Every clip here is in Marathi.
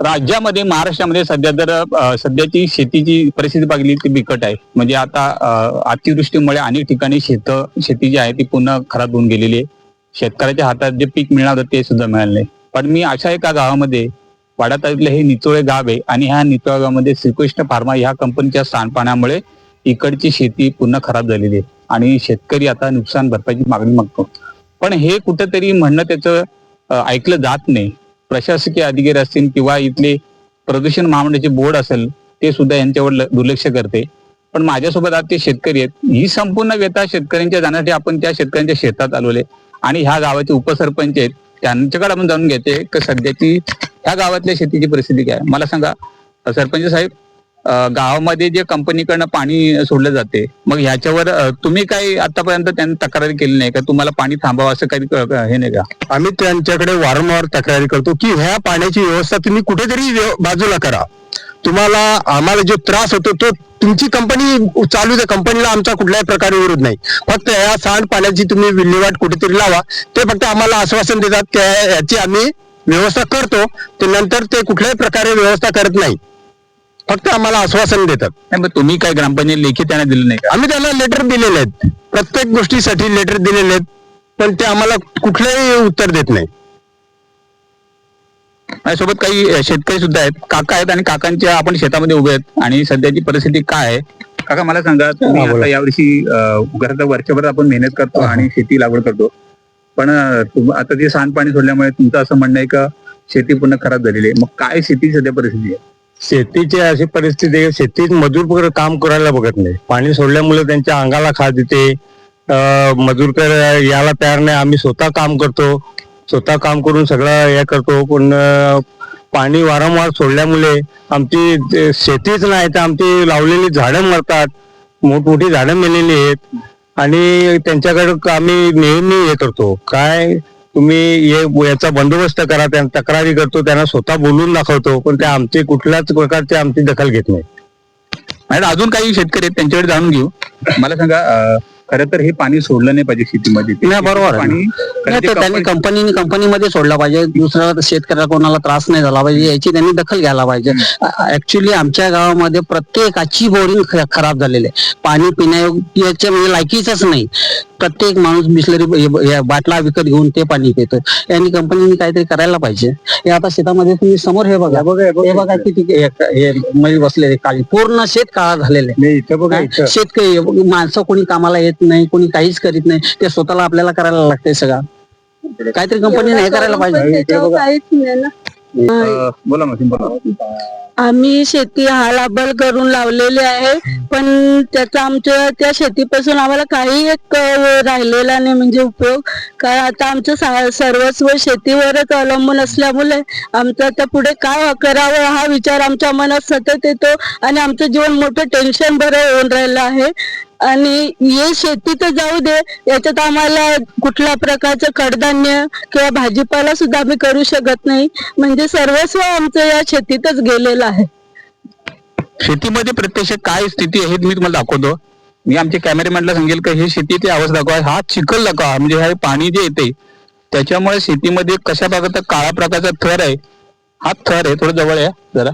राज्यामध्ये महाराष्ट्रामध्ये सध्या जर सध्याची शेतीची परिस्थिती बघली ती बिकट आहे. म्हणजे आता अतिवृष्टीमुळे अनेक ठिकाणी शेत शेती जी आहे ती पुन्हा खराब होऊन गेलेली आहे. शेतकऱ्याच्या हातात जे पीक मिळणार होतं ते सुद्धा मिळालं नाही. पण मी अशा एका गावामध्ये वाडा तालुक्यातलं हे निचोळे गाव आहे आणि ह्या निचोळे गावामध्ये श्रीकृष्ण फार्मा ह्या कंपनीच्या सांडपाण्यामुळे इकडची शेती पूर्ण खराब झालेली आहे. आणि शेतकरी आता नुकसान भरपाईची मागणी मागतो. पण हे कुठंतरी म्हणणं त्याचं ऐकलं जात नाही. प्रशासकीय अधिकारी असतील किंवा इथले प्रदूषण महामंडळाचे बोर्ड असेल ते सुद्धा यांच्यावर ल- दुर्लक्ष करते. पण माझ्यासोबत आज ते शेतकरी आहेत. ही संपूर्ण व्यथा शेतकऱ्यांच्या जाण्यासाठी आपण त्या शेतकऱ्यांच्या शेतात आलोले. आणि ह्या गावाचे उपसरपंच आहेत. त्यांच्याकडे आपण जाणून घेते की सध्याची ह्या गावातल्या शेतीची परिस्थिती काय मला सांगा सरपंच साहेब गावामध्ये जे कंपनीकडनं पाणी सोडलं जाते मग ह्याच्यावर तुम्ही काही आतापर्यंत त्यांनी तक्रारी केली नाही का? तुम्हाला पाणी थांबावं असं काही हे नाही का? आम्ही त्यांच्याकडे वारंवार तक्रारी करतो की ह्या पाण्याची व्यवस्था तुम्ही कुठेतरी बाजूला करा. तुम्हाला आम्हाला जो त्रास होतो तो तुमची कंपनी चालू द्या. कंपनीला आमचा कुठल्याही प्रकारे विरोध नाही. फक्त ह्या सांड पाण्याची तुम्ही विल्हेवाट कुठेतरी लावा. ते फक्त आम्हाला आश्वासन देतात की याची आम्ही व्यवस्था करतो. ते नंतर ते कुठल्याही प्रकारे व्यवस्था करत नाही. फक्त आम्हाला आश्वासन देतात. नाही मग तुम्ही काय ग्रामपंचायत लेखी त्यांना दिलं नाही का? आम्ही त्यांना लेटर दिलेले आहेत. प्रत्येक गोष्टीसाठी लेटर दिलेले आहेत पण ते आम्हाला कुठलंही उत्तर देत नाही. माझ्यासोबत काही अ, शेतकरी सुद्धा आहेत. काका आहेत आणि काकांच्या आपण शेतामध्ये उभे आहेत. आणि सध्याची परिस्थिती काय आहे? काका मला सांगा तुम्ही हा, बोला. आता यावर्षी अ, वर्षभर आपण मेहनत करतो आणि शेती लागवड करतो. पण अ, तुम- आता ते सांडपाणी सोडल्यामुळे तुमचं असं म्हणणं आहे का शेती पूर्ण खराब झालेली आहे. मग काय शेती सध्या परिस्थिती आहे? शेतीची अशी परिस्थिती आहे शेतीत मजूर वगैरे काम करायला बघत नाही. पाणी सोडल्यामुळे त्यांच्या अंगाला खाज येते. मजूर कर याला तयार नाही. आम्ही स्वतः काम करतो. स्वतः काम करून सगळं हे करतो. पण पाणी वारंवार सोडल्यामुळे आमची शेतीच नाही. तर आमची लावलेली झाडं मरतात. मोठमोठी झाडं मेलेली आहेत. आणि त्यांच्याकडे आम्ही नेहमी हे करतो. काय तुम्ही हे याचा बंदोबस्त करा त्यांना तक्रारी करतो त्यांना स्वतः बोलून दाखवतो पण ते आमचे कुठल्याच प्रकारचे आमची दखल घेत नाही. आणि अजून काही शेतकरी आहेत त्यांच्याकडे जाणून घेऊ. मला सांगा खरं तर हे पाणी सोडलं नाही पाहिजे शेतीमध्ये. नाही, बरोबर आहे. पाणी नाही त्यांनी कंपनी- कंपनीने कंपनीमध्ये सोडला पाहिजे. दुसऱ्या शेतकऱ्याला कोणाला त्रास नाही झाला पाहिजे. याची त्यांनी दखल घ्यायला पाहिजे. ऍक्च्युली आमच्या गावामध्ये प्रत्येकाची बोरिंग खराब झालेली आहे. पाणी पिण्यायोग्याच्या म्हणजे लायकीच नाही. प्रत्येक माणूस बिसलरी बाटला विकत घेऊन ते पाणी पितो. यांनी कंपनीने काहीतरी करायला पाहिजे. हे आता शेतामध्ये तुम्ही समोर हे बघा. हे बघा किती हे- हे मध्ये बसलेले काळी. पूर्ण शेत काळा झालेले शेतकरी माणसं कोणी कामाला येत नाही कोणी काहीच करीत नाही. ते स्वतःला आपल्याला करायला लागतंय सगळं. काहीतरी कंपनीने हे करायला पाहिजे. बोला मग बोला. आम्ही शेती हालाबल करून लावलेली आहे पण त्याचा आमच्या त्या शेतीपासून आम्हाला काही एक राहिलेला नाही म्हणजे उपयोग. काय आता आमचं सर्वस्व शेतीवरच अवलंबून असल्यामुळे आमचं आता पुढे काय करावं हा विचार आमच्या मनात सतत येतो आणि आमचं जीवन मोठं टेन्शन बरं होऊन राहिलं आहे. आणि हे शेती तर जाऊ दे याच्यात आम्हाला कुठल्या प्रकारचं कडधान्य किंवा भाजीपाला सुद्धा आम्ही करू शकत नाही. म्हणजे सर्वस्व आमचं या शेतीतच गेलेलं आहे. शेतीमध्ये प्रत्यक्ष काय स्थिती आहे हे मी तुम्हाला दाखवतो. मी आमच्या कॅमेरामॅनला सांगेल का हे शेतीची आवाज दाखवा हा चिखल दाखवा म्हणजे हे पाणी जे येते त्याच्यामुळे शेतीमध्ये कशा प्रकारचा काळा प्रकारचा थर आहे हा थर आहे थोडं जवळ आहे जरा.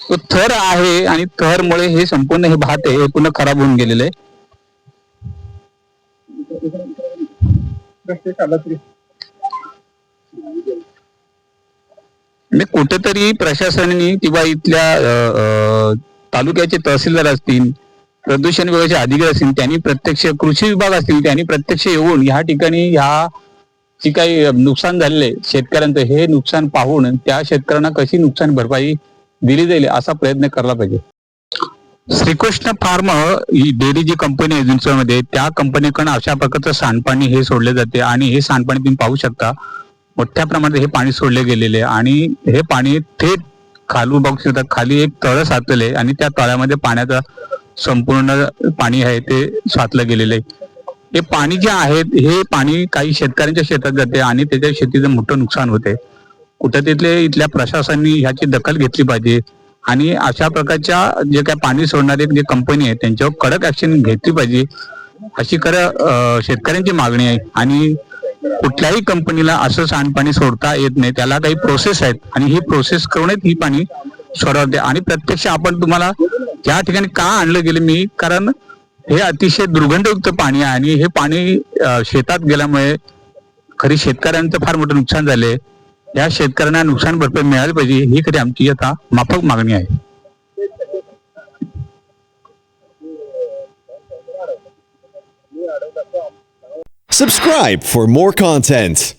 तो थर आहे आणि थरमुळे हे संपूर्ण हे भात आहे हे पूर्ण खराब होऊन गेलेलं आहे. म्हणजे कुठेतरी प्रशासनाने किंवा इथल्या तालुक्याचे तहसीलदार असतील प्रदूषण विभागाचे अधिकारी असतील त्यांनी प्रत्यक्ष कृषी विभाग असतील त्यांनी प्रत्यक्ष येऊन ह्या ठिकाणी ह्या जी काही नुकसान झालेले शेतकऱ्यांचं हे नुकसान पाहून त्या शेतकऱ्यांना कशी नुकसान भरपाई दिली जाईल असा प्रयत्न करायला पाहिजे. श्रीकृष्ण फार्म ही डेअरी जी कंपनी आहे त्या कंपनीकडून अशा प्रकारचं सांडपाणी हे सोडले जाते आणि हे सांडपाणी तुम्ही पाहू शकता मोठ्या प्रमाणात हे पाणी सोडले गेलेले आहे आणि हे पाणी थेट खालू बघू शकता खाली एक तळ साचलेले आणि त्या तळ्यामध्ये पाण्याचं संपूर्ण पाणी आहे ते साचलं गेलेलं आहे. हे पाणी जे आहे हे पाणी काही शेतकऱ्यांच्या शेतात जाते आणि त्याच्या शेतीचं मोठं नुकसान होते. कुठं तिथले इथल्या प्रशासनाने ह्याची दखल घेतली पाहिजे. आणि अशा प्रकारच्या जे काय पाणी सोडणारे जे कंपनी आहे त्यांच्यावर कडक ऍक्शन घेतली पाहिजे. अशी खरं शेतकऱ्यांची मागणी आहे. आणि कुठल्याही कंपनीला असं सांडपाणी सोडता येत नाही. त्याला काही प्रोसेस आहेत. आणि ही प्रोसेस करूनच ही पाणी सोडवते आणि प्रत्यक्ष आपण तुम्हाला या ठिकाणी का आणलं गेलं मी कारण हे अतिशय दुर्गंधयुक्त पाणी आहे. आणि हे पाणी शेतात गेल्यामुळे खरी शेतकऱ्यांचं फार मोठं नुकसान झाले या शेतकऱ्यांना नुकसान भरपाई मिळाली पाहिजे ही खरी आमची आता माफक मागणी आहे Subscribe for more content.